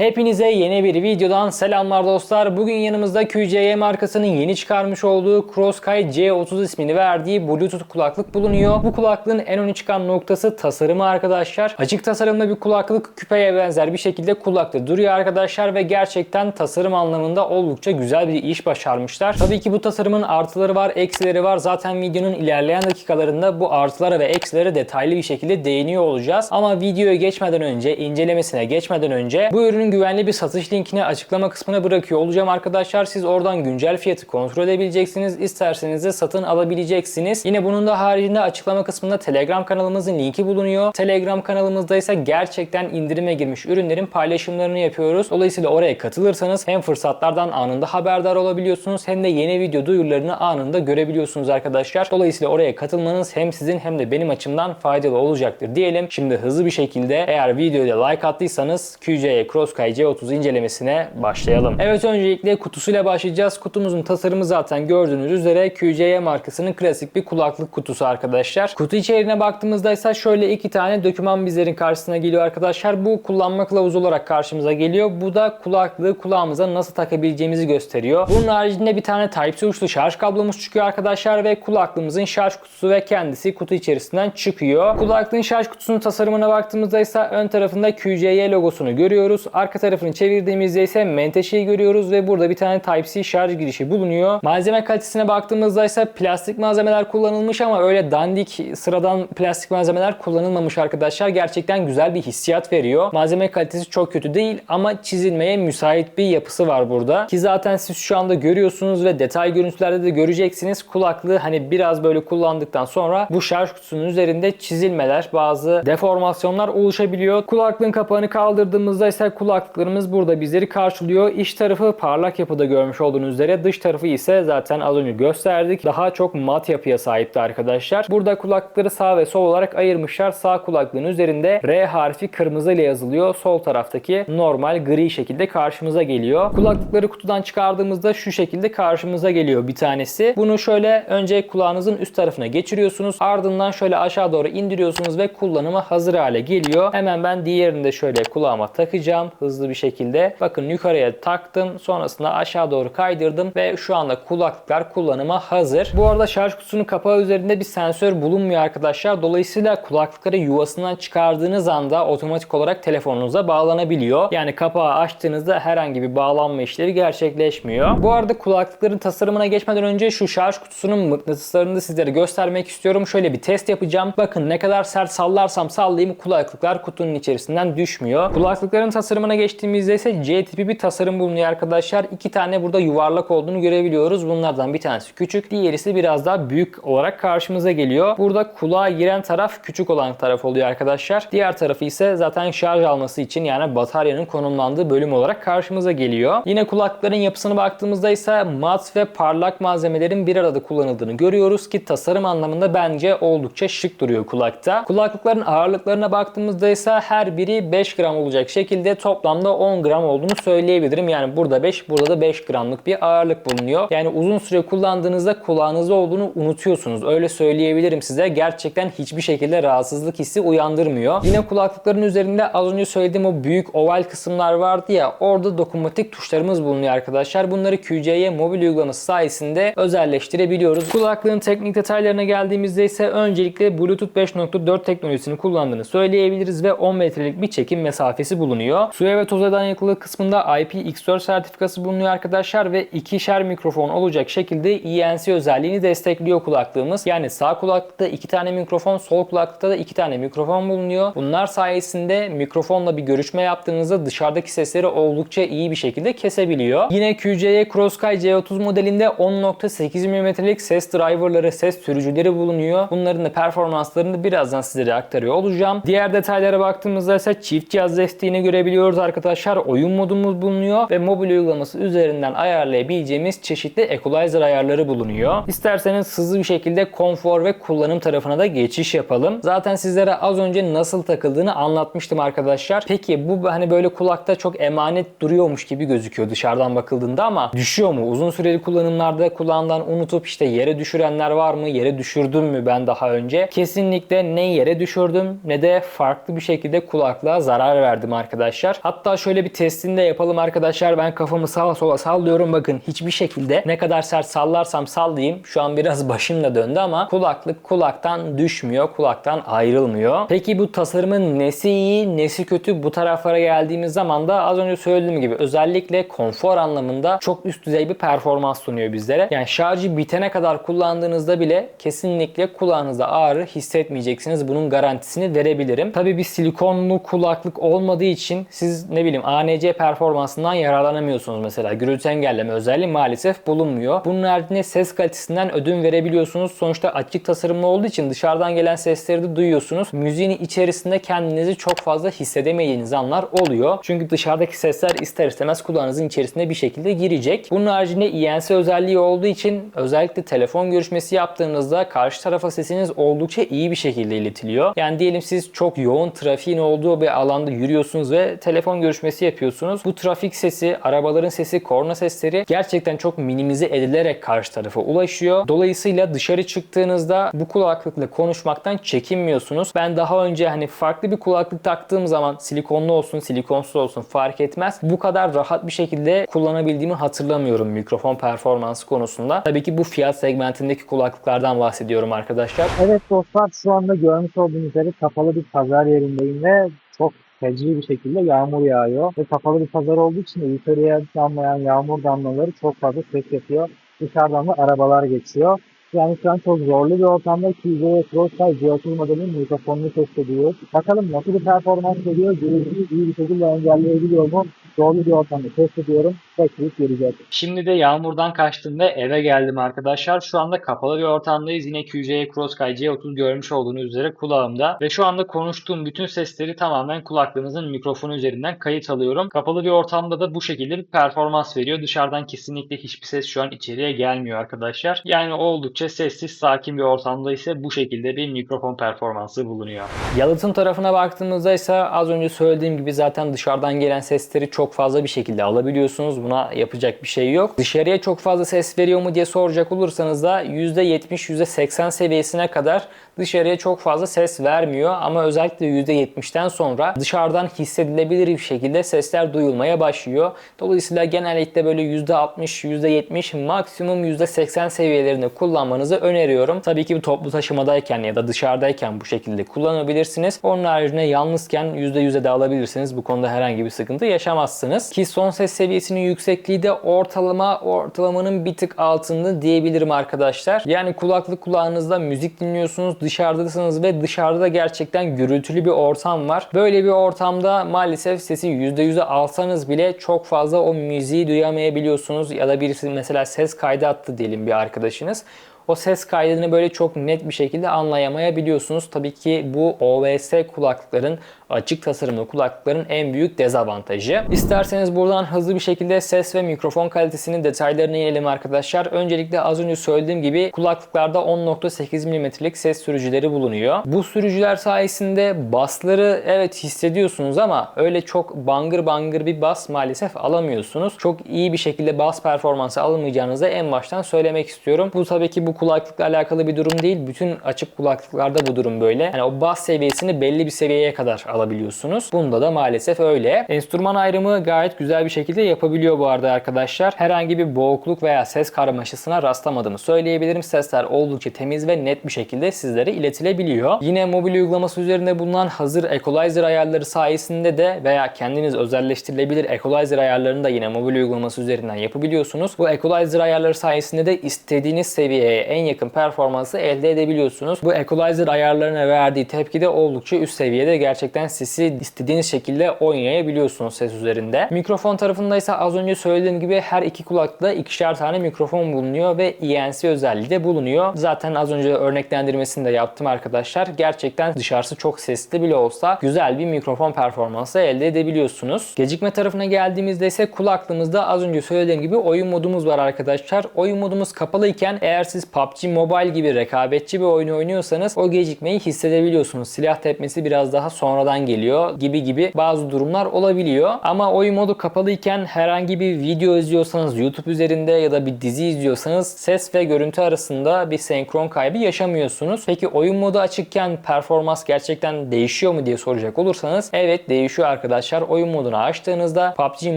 Hepinize yeni bir videodan selamlar dostlar. Bugün yanımızda QCY markasının yeni çıkarmış olduğu Crosssky C30 ismini verdiği Bluetooth kulaklık bulunuyor. Bu kulaklığın en öne çıkan noktası tasarımı arkadaşlar. Açık tasarımlı bir kulaklık küpeye benzer bir şekilde kulakta duruyor arkadaşlar ve gerçekten tasarım anlamında oldukça güzel bir iş başarmışlar. Tabii ki bu tasarımın artıları var, eksileri var. Zaten videonun ilerleyen dakikalarında bu artılara ve eksilere detaylı bir şekilde değiniyor olacağız. Ama videoya geçmeden önce, incelemesine geçmeden önce bu ürünün güvenli bir satış linkini açıklama kısmına bırakıyor olacağım arkadaşlar. Siz oradan güncel fiyatı kontrol edebileceksiniz. İsterseniz de satın alabileceksiniz. Yine bunun da haricinde açıklama kısmında Telegram kanalımızın linki bulunuyor. Telegram kanalımızda ise gerçekten indirime girmiş ürünlerin paylaşımlarını yapıyoruz. Dolayısıyla oraya katılırsanız hem fırsatlardan anında haberdar olabiliyorsunuz hem de yeni video duyurularını anında görebiliyorsunuz arkadaşlar. Dolayısıyla oraya katılmanız hem sizin hem de benim açımdan faydalı olacaktır diyelim. Şimdi hızlı bir şekilde eğer videoya like attıysanız QC'ye Crosssky C30 incelemesine başlayalım. Evet öncelikle kutusuyla başlayacağız. Kutumuzun tasarımı zaten gördüğünüz üzere QCY markasının klasik bir kulaklık kutusu arkadaşlar. Kutu içeriğine baktığımızda ise şöyle iki tane döküman bizlerin karşısına geliyor arkadaşlar. Bu kullanma kılavuzu olarak karşımıza geliyor. Bu da kulaklığı kulağımıza nasıl takabileceğimizi gösteriyor. Bunun haricinde bir tane Type-C uçlu şarj kablomuz çıkıyor arkadaşlar ve kulaklığımızın şarj kutusu ve kendisi kutu içerisinden çıkıyor. Kulaklığın şarj kutusunun tasarımına baktığımızda ise ön tarafında QCY logosunu görüyoruz. Arka tarafını çevirdiğimizde ise menteşeyi görüyoruz ve burada bir tane Type-C şarj girişi bulunuyor. Malzeme kalitesine baktığımızda ise plastik malzemeler kullanılmış ama öyle dandik sıradan plastik malzemeler kullanılmamış arkadaşlar. Gerçekten güzel bir hissiyat veriyor. Malzeme kalitesi çok kötü değil ama çizilmeye müsait bir yapısı var burada. Ki zaten siz şu anda görüyorsunuz ve detay görüntülerde de göreceksiniz. Kulaklığı hani biraz böyle kullandıktan sonra bu şarj kutusunun üzerinde çizilmeler, bazı deformasyonlar oluşabiliyor. Kulaklığın kapağını kaldırdığımızda ise kulaklıklarımız burada bizleri karşılıyor. İç tarafı parlak yapıda görmüş olduğunuz üzere dış tarafı ise zaten az önce gösterdik. Daha çok mat yapıya sahipti arkadaşlar. Burada kulaklıkları sağ ve sol olarak ayırmışlar. Sağ kulaklığın üzerinde R harfi kırmızı ile yazılıyor. Sol taraftaki normal gri şekilde karşımıza geliyor. Kulaklıkları kutudan çıkardığımızda şu şekilde karşımıza geliyor bir tanesi. Bunu şöyle önce kulağınızın üst tarafına geçiriyorsunuz. Ardından şöyle aşağı doğru indiriyorsunuz ve kullanıma hazır hale geliyor. Hemen ben diğerini de şöyle kulağıma takacağım hızlı bir şekilde. Bakın yukarıya taktım. Sonrasında aşağı doğru kaydırdım ve şu anda kulaklıklar kullanıma hazır. Bu arada şarj kutusunun kapağı üzerinde bir sensör bulunmuyor arkadaşlar. Dolayısıyla kulaklıkları yuvasından çıkardığınız anda otomatik olarak telefonunuza bağlanabiliyor. Yani kapağı açtığınızda herhangi bir bağlanma işlevi gerçekleşmiyor. Bu arada kulaklıkların tasarımına geçmeden önce şu şarj kutusunun mıknatıslarını da sizlere göstermek istiyorum. Şöyle bir test yapacağım. Bakın ne kadar sert sallarsam sallayayım kulaklıklar kutunun içerisinden düşmüyor. Kulaklıkların tasarımına geçtiğimizde ise C tipi bir tasarım bulunuyor arkadaşlar. İki tane burada yuvarlak olduğunu görebiliyoruz. Bunlardan bir tanesi küçük, diğerisi biraz daha büyük olarak karşımıza geliyor. Burada kulağa giren taraf küçük olan taraf oluyor arkadaşlar. Diğer tarafı ise zaten şarj alması için yani bataryanın konumlandığı bölüm olarak karşımıza geliyor. Yine kulaklıkların yapısına baktığımızda ise mat ve parlak malzemelerin bir arada kullanıldığını görüyoruz ki tasarım anlamında bence oldukça şık duruyor kulakta. Kulaklıkların ağırlıklarına baktığımızda ise her biri 5 gram olacak şekilde toplamda 10 gram olduğunu söyleyebilirim. Yani burada 5, burada da 5 gramlık bir ağırlık bulunuyor. Yani uzun süre kullandığınızda kulağınızda olduğunu unutuyorsunuz. Öyle söyleyebilirim size. Gerçekten hiçbir şekilde rahatsızlık hissi uyandırmıyor. Yine kulaklıkların üzerinde az önce söylediğim o büyük oval kısımlar vardı ya orada dokunmatik tuşlarımız bulunuyor arkadaşlar. Bunları QCY mobil uygulaması sayesinde özelleştirebiliyoruz. Kulaklığın teknik detaylarına geldiğimizde ise öncelikle Bluetooth 5.4 teknolojisini kullandığını söyleyebiliriz ve 10 metrelik bir çekim mesafesi bulunuyor. Suya ve toza dayanıklılığı kısmında IPX4 sertifikası bulunuyor arkadaşlar ve ikişer mikrofon olacak şekilde ENC özelliğini destekliyor kulaklığımız. Yani sağ kulaklıkta iki tane mikrofon, sol kulaklıkta da iki tane mikrofon bulunuyor. Bunlar sayesinde mikrofonla bir görüşme yaptığınızda dışarıdaki sesleri oldukça iyi bir şekilde kesebiliyor. Yine QCY Crosssky C30 modelinde 10.8 mm'lik ses driverları, ses sürücüleri bulunuyor. Bunların da performanslarını birazdan sizlere aktarıyor olacağım. Diğer detaylara baktığımızda ise çift cihaz desteğini görebiliyoruz arkadaşlar. Oyun modumuz bulunuyor ve mobil uygulaması üzerinden ayarlayabileceğimiz çeşitli equalizer ayarları bulunuyor. İsterseniz hızlı bir şekilde konfor ve kullanım tarafına da geçiş yapalım. Zaten sizlere az önce nasıl takıldığını anlatmıştım arkadaşlar. Peki bu hani böyle kulakta çok emanet duruyormuş gibi gözüküyor dışarıdan bakıldığında ama düşüyor mu? Uzun süreli kullanımlarda kulağından unutup işte yere düşürenler var mı? Yere düşürdüm mü ben daha önce? Kesinlikle ne yere düşürdüm ne de farklı bir şekilde kulaklığa zarar verdim arkadaşlar. Hatta şöyle bir testini de yapalım arkadaşlar. Ben kafamı sağa sola sallıyorum. Bakın hiçbir şekilde ne kadar sert sallarsam sallayayım. Şu an biraz başım da döndü ama kulaklık kulaktan düşmüyor. Kulaktan ayrılmıyor. Peki bu tasarımın nesi iyi, nesi kötü? Bu taraflara geldiğimiz zaman da az önce söylediğim gibi özellikle konfor anlamında çok üst düzey bir performans sunuyor bizlere. Yani şarjı bitene kadar kullandığınızda bile kesinlikle kulağınızda ağrı hissetmeyeceksiniz. Bunun garantisini verebilirim. Tabii bir silikonlu kulaklık olmadığı için siz ne bileyim ANC performansından yararlanamıyorsunuz mesela. Gürültü engelleme özelliği maalesef bulunmuyor. Bunun haricinde ses kalitesinden ödün verebiliyorsunuz. Sonuçta açık tasarımlı olduğu için dışarıdan gelen sesleri de duyuyorsunuz. Müziğin içerisinde kendinizi çok fazla hissedemeyeceğiniz anlar oluyor. Çünkü dışarıdaki sesler ister istemez kulağınızın içerisine bir şekilde girecek. Bunun haricinde ENC özelliği olduğu için özellikle telefon görüşmesi yaptığınızda karşı tarafa sesiniz oldukça iyi bir şekilde iletiliyor. Yani diyelim siz çok yoğun trafiğin olduğu bir alanda yürüyorsunuz ve telefon görüşmesi yapıyorsunuz. Bu trafik sesi, arabaların sesi, korna sesleri gerçekten çok minimize edilerek karşı tarafa ulaşıyor. Dolayısıyla dışarı çıktığınızda bu kulaklıkla konuşmaktan çekinmiyorsunuz. Ben daha önce hani farklı bir kulaklık taktığım zaman silikonlu olsun, silikonsuz olsun fark etmez. Bu kadar rahat bir şekilde kullanabildiğimi hatırlamıyorum mikrofon performansı konusunda. Tabii ki bu fiyat segmentindeki kulaklıklardan bahsediyorum arkadaşlar. Evet dostlar şu anda görmüş olduğunuz üzere kapalı bir pazar yerindeyim ve çok feci bir şekilde yağmur yağıyor. Ve kapalı bir pazar olduğu için de yukarıya damlayan yağmur damlaları çok fazla ses yapıyor. Dışarıdan da arabalar geçiyor. Yani şu an çok zorlu bir ortamda QJ Crossfire G30 modelinin mikrofonunu test ediyoruz. Bakalım nasıl bir performans veriyor, gürültüyü iyi bir şekilde engelleyebiliyor mu? Zorlu bir ortamda test ediyorum. Bekleyip göreceğiz. Şimdi de yağmurdan kaçtım ve eve geldim arkadaşlar. Şu anda kapalı bir ortamdayız. Yine QJ Crossky C30 görmüş olduğunuz üzere kulağımda. Ve şu anda konuştuğum bütün sesleri tamamen kulaklığınızın mikrofonu üzerinden kayıt alıyorum. Kapalı bir ortamda da bu şekilde bir performans veriyor. Dışarıdan kesinlikle hiçbir ses şu an içeriye gelmiyor arkadaşlar. Yani oldukça sessiz, sakin bir ortamda ise bu şekilde bir mikrofon performansı bulunuyor. Yalıtım tarafına baktığımızda ise az önce söylediğim gibi zaten dışarıdan gelen sesleri çok fazla bir şekilde alabiliyorsunuz. Buna yapacak bir şey yok. Dışarıya çok fazla ses veriyor mu diye soracak olursanız da %70-%80 seviyesine kadar dışarıya çok fazla ses vermiyor. Ama özellikle %70'ten sonra dışarıdan hissedilebilir bir şekilde sesler duyulmaya başlıyor. Dolayısıyla genellikle böyle %60, %70 maksimum %80 seviyelerinde kullanmanızı öneriyorum. Tabii ki bir toplu taşımadayken ya da dışarıdayken bu şekilde kullanabilirsiniz. Onun haricinde yalnızken %100'e de alabilirsiniz. Bu konuda herhangi bir sıkıntı yaşamazsınız. Ki son ses seviyesinin yüksekliği de ortalama ortalamanın bir tık altında diyebilirim arkadaşlar. Yani kulaklık kulağınızda müzik dinliyorsunuz, dışarıdasınız ve dışarıda gerçekten gürültülü bir ortam var. Böyle bir ortamda maalesef sesi %100'e alsanız bile çok fazla o müziği duyamayabiliyorsunuz ya da birisi mesela ses kaydı attı diyelim bir arkadaşınız o ses kaydını böyle çok net bir şekilde anlayamayabiliyorsunuz. Tabii ki bu OVS kulaklıkların açık tasarımlı kulaklıkların en büyük dezavantajı. İsterseniz buradan hızlı bir şekilde ses ve mikrofon kalitesinin detaylarına inelim arkadaşlar. Öncelikle az önce söylediğim gibi kulaklıklarda 10.8 mm'lik ses sürücüleri bulunuyor. Bu sürücüler sayesinde basları evet hissediyorsunuz ama öyle çok bangır bangır bir bas maalesef alamıyorsunuz. Çok iyi bir şekilde bas performansı alamayacağınızı en baştan söylemek istiyorum. Bu tabii ki bu kulaklıkla alakalı bir durum değil. Bütün açık kulaklıklarda bu durum böyle. Yani o bas seviyesini belli bir seviyeye kadar alabiliyorsunuz. Bunda da maalesef öyle. Enstrüman ayrımı gayet güzel bir şekilde yapabiliyor bu arada arkadaşlar. Herhangi bir boğukluk veya ses karmaşasına rastlamadığımı söyleyebilirim. Sesler oldukça temiz ve net bir şekilde sizlere iletilebiliyor. Yine mobil uygulaması üzerinde bulunan hazır equalizer ayarları sayesinde de veya kendiniz özelleştirilebilir equalizer ayarlarını da yine mobil uygulaması üzerinden yapabiliyorsunuz. Bu equalizer ayarları sayesinde de istediğiniz seviyeye en yakın performansı elde edebiliyorsunuz. Bu equalizer ayarlarına verdiği tepki de oldukça üst seviyede. Gerçekten sesi istediğiniz şekilde oynayabiliyorsunuz ses üzerinde. Mikrofon tarafında ise az önce söylediğim gibi her iki kulakta ikişer tane mikrofon bulunuyor ve ENC özelliği de bulunuyor. Zaten az önce örneklendirmesini de yaptım arkadaşlar. Gerçekten dışarısı çok sesli bile olsa güzel bir mikrofon performansı elde edebiliyorsunuz. Gecikme tarafına geldiğimizde ise kulaklığımızda az önce söylediğim gibi oyun modumuz var arkadaşlar. Oyun modumuz kapalıyken eğer siz PUBG Mobile gibi rekabetçi bir oyun oynuyorsanız o gecikmeyi hissedebiliyorsunuz. Silah tepmesi biraz daha sonradan geliyor gibi gibi bazı durumlar olabiliyor. Ama oyun modu kapalıyken herhangi bir video izliyorsanız YouTube üzerinde ya da bir dizi izliyorsanız ses ve görüntü arasında bir senkron kaybı yaşamıyorsunuz. Peki oyun modu açıkken performans gerçekten değişiyor mu diye soracak olursanız evet değişiyor arkadaşlar. Oyun modunu açtığınızda PUBG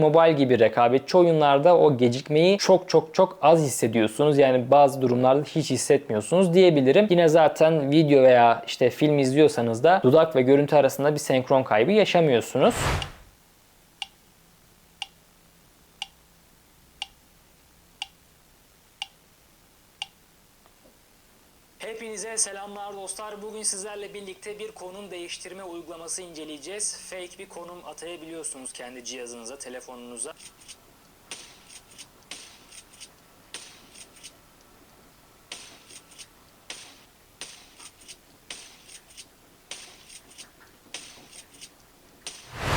Mobile gibi rekabetçi oyunlarda o gecikmeyi çok çok çok az hissediyorsunuz. Yani bazı durumlarda hiç hissetmiyorsunuz diyebilirim. Yine zaten video veya işte film izliyorsanız da dudak ve görüntü arasında bir senkron kaybı yaşamıyorsunuz. Hepinize selamlar dostlar. Bugün sizlerle birlikte bir konum değiştirme uygulaması inceleyeceğiz. Fake bir konum atayabiliyorsunuz kendi cihazınıza, telefonunuza.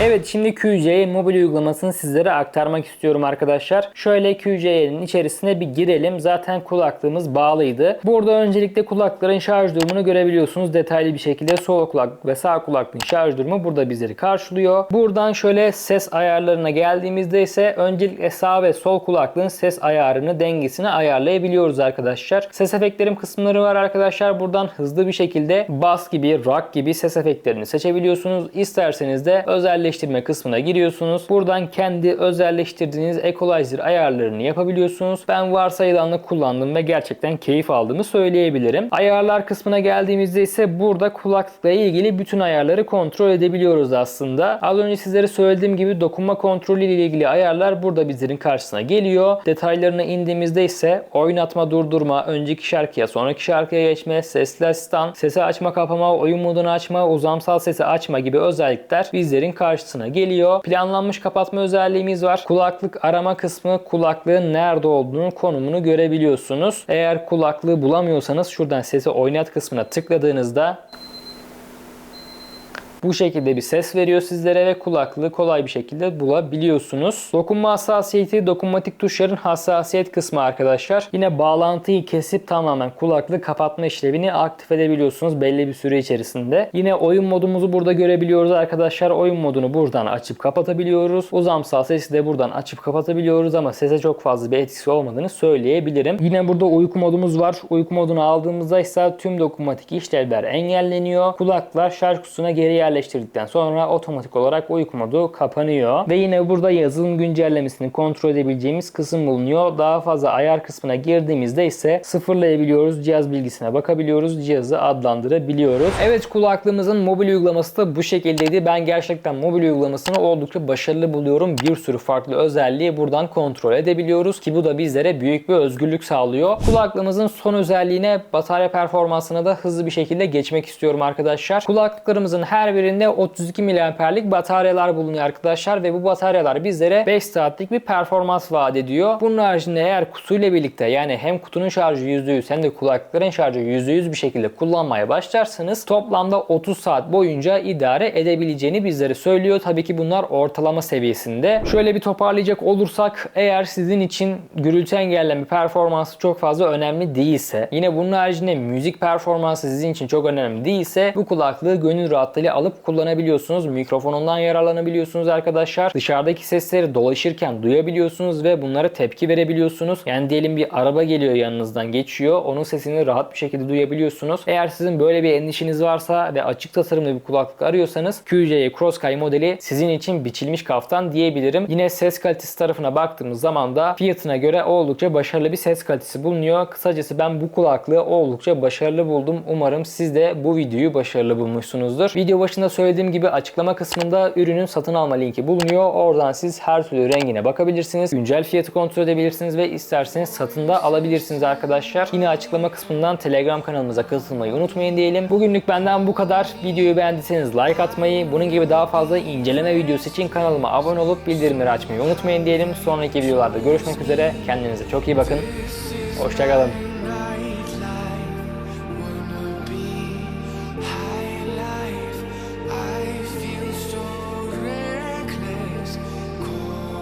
Evet şimdi QJ mobil uygulamasını sizlere aktarmak istiyorum arkadaşlar. Şöyle QJ'nin içerisine bir girelim. Zaten kulaklığımız bağlıydı. Burada öncelikle kulakların şarj durumunu görebiliyorsunuz. Detaylı bir şekilde sol kulak ve sağ kulaklığın şarj durumu burada bizleri karşılıyor. Buradan şöyle ses ayarlarına geldiğimizde ise öncelikle sağ ve sol kulaklığın ses ayarını dengesini ayarlayabiliyoruz arkadaşlar. Ses efektlerim kısımları var arkadaşlar. Buradan hızlı bir şekilde bass gibi, rock gibi ses efektlerini seçebiliyorsunuz. İsterseniz de özelleştirme kısmına giriyorsunuz. Buradan kendi özelleştirdiğiniz equalizer ayarlarını yapabiliyorsunuz. Ben varsayılanla kullandım ve gerçekten keyif aldığımı söyleyebilirim. Ayarlar kısmına geldiğimizde ise burada kulaklıkla ilgili bütün ayarları kontrol edebiliyoruz aslında. Az önce sizlere söylediğim gibi dokunma kontrolü ile ilgili ayarlar burada bizlerin karşısına geliyor. Detaylarına indiğimizde ise oynatma, durdurma, önceki şarkıya, sonraki şarkıya geçme, sesli asistan, sesi açma, kapama, oyun modunu açma, uzamsal sesi açma gibi özellikler bizlerin karşısına geliyor. Planlanmış kapatma özelliğimiz var. Kulaklık arama kısmı kulaklığın nerede olduğunu konumunu görebiliyorsunuz. Eğer kulaklığı bulamıyorsanız şuradan sesi oynat kısmına tıkladığınızda bu şekilde bir ses veriyor sizlere ve kulaklığı kolay bir şekilde bulabiliyorsunuz. Dokunma hassasiyeti dokunmatik tuşların hassasiyet kısmı arkadaşlar. Yine bağlantıyı kesip tamamen kulaklığı kapatma işlevini aktif edebiliyorsunuz belli bir süre içerisinde. Yine oyun modumuzu burada görebiliyoruz arkadaşlar. Oyun modunu buradan açıp kapatabiliyoruz. Uzamsal sesi de buradan açıp kapatabiliyoruz ama sese çok fazla bir etkisi olmadığını söyleyebilirim. Yine burada uyku modumuz var. Uyku modunu aldığımızda ise tüm dokunmatik işlevler engelleniyor. Kulaklar şarj kutusuna geri yerleştirdikten sonra otomatik olarak uyku modu kapanıyor. Ve yine burada yazılım güncellemesini kontrol edebileceğimiz kısım bulunuyor. Daha fazla ayar kısmına girdiğimizde ise sıfırlayabiliyoruz. Cihaz bilgisine bakabiliyoruz. Cihazı adlandırabiliyoruz. Evet kulaklığımızın mobil uygulaması da bu şekildeydi. Ben gerçekten mobil uygulamasını oldukça başarılı buluyorum. Bir sürü farklı özelliği buradan kontrol edebiliyoruz ki bu da bizlere büyük bir özgürlük sağlıyor. Kulaklığımızın son özelliğine batarya performansına da hızlı bir şekilde geçmek istiyorum arkadaşlar. Kulaklıklarımızın her birinde 32 mAh'lik bataryalar bulunuyor arkadaşlar ve bu bataryalar bizlere 5 saatlik bir performans vaat ediyor. Bunun haricinde eğer kutuyla birlikte yani hem kutunun şarjı %100 hem de kulaklıkların şarjı %100 bir şekilde kullanmaya başlarsanız toplamda 30 saat boyunca idare edebileceğini bizlere söylüyor. Tabii ki bunlar ortalama seviyesinde. Şöyle bir toparlayacak olursak eğer sizin için gürültü engelleme performansı çok fazla önemli değilse yine bunun haricinde müzik performansı sizin için çok önemli değilse bu kulaklığı gönül rahatlığıyla alıp kullanabiliyorsunuz. Mikrofonundan yararlanabiliyorsunuz arkadaşlar. Dışarıdaki sesleri dolaşırken duyabiliyorsunuz ve bunlara tepki verebiliyorsunuz. Yani diyelim bir araba geliyor yanınızdan geçiyor. Onun sesini rahat bir şekilde duyabiliyorsunuz. Eğer sizin böyle bir endişeniz varsa ve açık tasarımlı bir kulaklık arıyorsanız QJ Crosskey modeli sizin için biçilmiş kaftan diyebilirim. Yine ses kalitesi tarafına baktığımız zaman da fiyatına göre oldukça başarılı bir ses kalitesi bulunuyor. Kısacası ben bu kulaklığı oldukça başarılı buldum. Umarım siz de bu videoyu başarılı bulmuşsunuzdur. Video başında söylediğim gibi açıklama kısmında ürünün satın alma linki bulunuyor. Oradan siz her türlü rengine bakabilirsiniz. Güncel fiyatı kontrol edebilirsiniz ve isterseniz satın da alabilirsiniz arkadaşlar. Yine açıklama kısmından Telegram kanalımıza katılmayı unutmayın diyelim. Bugünlük benden bu kadar. Videoyu beğendiyseniz like atmayı, bunun gibi daha fazla inceleme videosu için kanalıma abone olup bildirimleri açmayı unutmayın diyelim. Sonraki videolarda görüşmek üzere. Kendinize çok iyi bakın. Hoşçakalın.